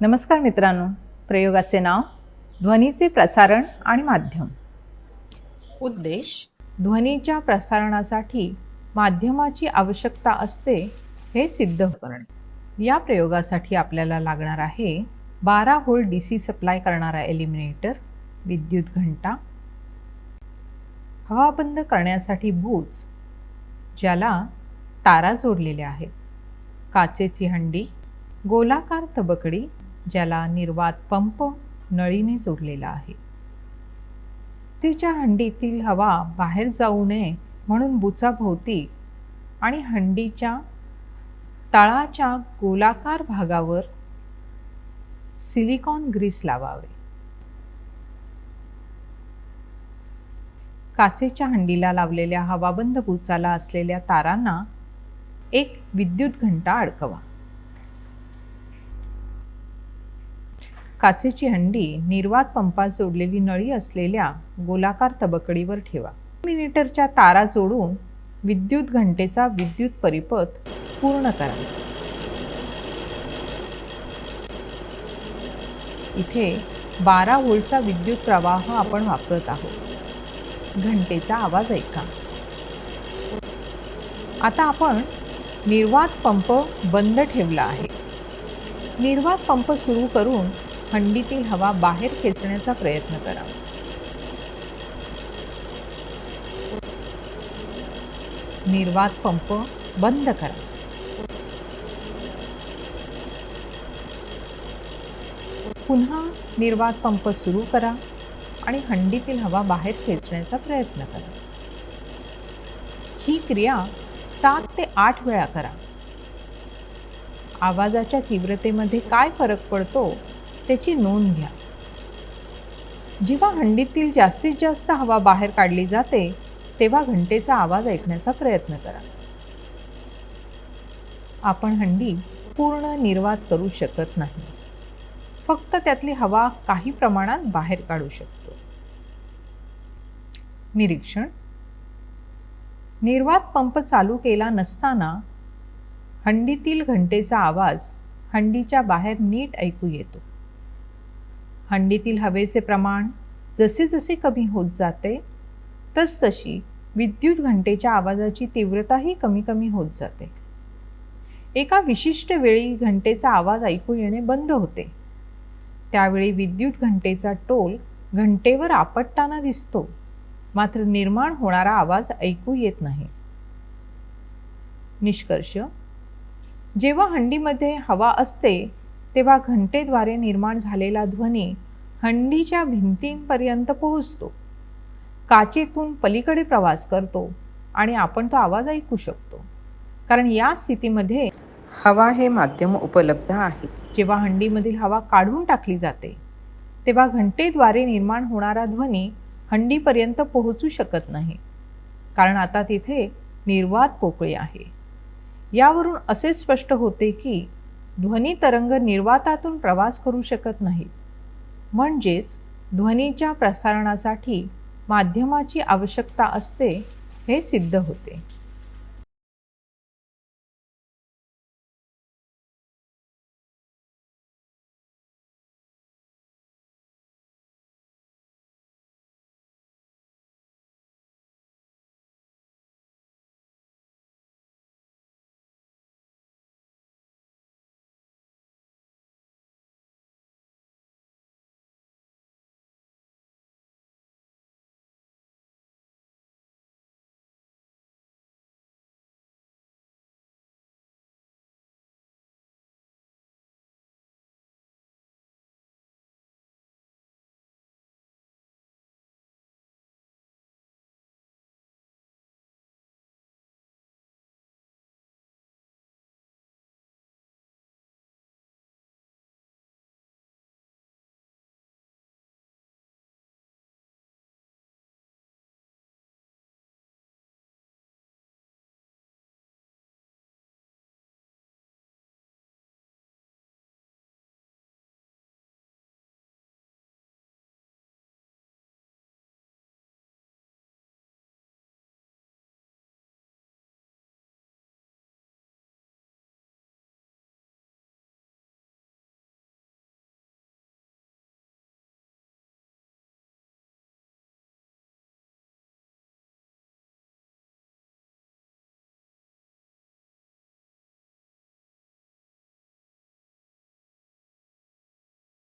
नमस्कार मित्रांनो. प्रयोगाचे नाव ध्वनीचे प्रसारण आणि माध्यम. उद्देश ध्वनीच्या प्रसारणासाठी माध्यमाची आवश्यकता असते हे सिद्ध करणे. या प्रयोगासाठी आपल्याला लागणार आहे बारा व्होल्ट डी सी सप्लाय करणारा एलिमिनेटर विद्युत घंटा हवा बंद करण्यासाठी बूज ज्याला तारा जोडलेल्या आहेत काचेची हंडी गोलाकार तबकडी ज्याला निर्वात पंप नळीने जोडलेला आहे. तिच्या हंडीतील हवा बाहेर जाऊ नये म्हणून बुचाभोवती आणि हंडीच्या तळाच्या गोलाकार भागावर सिलिकॉन ग्रीस लावावे. काचेच्या हंडीला लावलेल्या हवाबंद बुचाला असलेल्या तारांना एक विद्युत घंटा अडकवा. काचेची हंडी निर्वात पंपात जोडलेली नळी असलेल्या गोलाकार तबकडीवर ठेवा. मिनिटरच्या तारा जोडून विद्युत घंटेचा विद्युत परिपथ पूर्ण करा. इथे बारा व्होल्टचा विद्युत प्रवाह आपण वापरत आहोत. घंटेचा आवाज ऐका. आता आपण निर्वात पंप बंद ठेवला आहे. निर्वात पंप सुरू करून हंडीतील हवा बाहेर खेचण्याचा प्रयत्न करा. निर्वात पंप बंद करा. पुन्हा निर्वात पंप सुरू करा आणि हंडीतील हवा बाहेर खेचण्याचा प्रयत्न करा. ही क्रिया सात ते आठ वेळा करा. आवाजाच्या तीव्रतेमध्ये काय फरक पडतो त्याची नोंद घ्या. जेव्हा हंडीतील जास्तीत जास्त हवा बाहेर काढली जाते तेव्हा घंटेचा आवाज ऐकण्याचा प्रयत्न करा. आपण हंडी पूर्ण निर्वात करू शकत नाही. फक्त त्यातली हवा काही प्रमाणात बाहेर काढू शकतो. निरीक्षण. निर्वात पंप चालू केला नसताना हंडीतील घंटेचा आवाज हंडीच्या बाहेर नीट ऐकू येतो. हंडीतील हवेचे प्रमाण जसे जसे कमी होत जाते तसतशी विद्युत घंटेच्या आवाजाची तीव्रताही कमी कमी होत जाते. एका विशिष्ट वेळी घंटेचा आवाज ऐकू येणे बंद होते. त्यावेळी विद्युत घंटेचा टोल घंटेवर आपटताना दिसतो मात्र निर्माण होणारा आवाज ऐकू येत नाही. निष्कर्ष जेव्हा हंडीमध्ये हवा असते तेव्हा घंटेद्वारे निर्माण झालेला ध्वनी हंडीच्या भिंतींपर्यंत पोहोचतो. काचेतून पलीकडे प्रवास करतो आणि आपण तो आवाज ऐकू शकतो. कारण या स्थितीमध्ये हवा हे माध्यम उपलब्ध आहे. जेव्हा हंडीमधील हवा काढून टाकली जाते तेव्हा घंटेद्वारे निर्माण होणारा ध्वनी हंडीपर्यंत पोहोचू शकत नाही. कारण आता तिथे निर्वात पोकळी आहे. यावरून असे स्पष्ट होते की ध्वनी तरंग निर्वातातून प्रवास करू शकत नाहीत म्हणजेच ध्वनीच्या प्रसारणासाठी माध्यमाची आवश्यकता असते हे सिद्ध होते.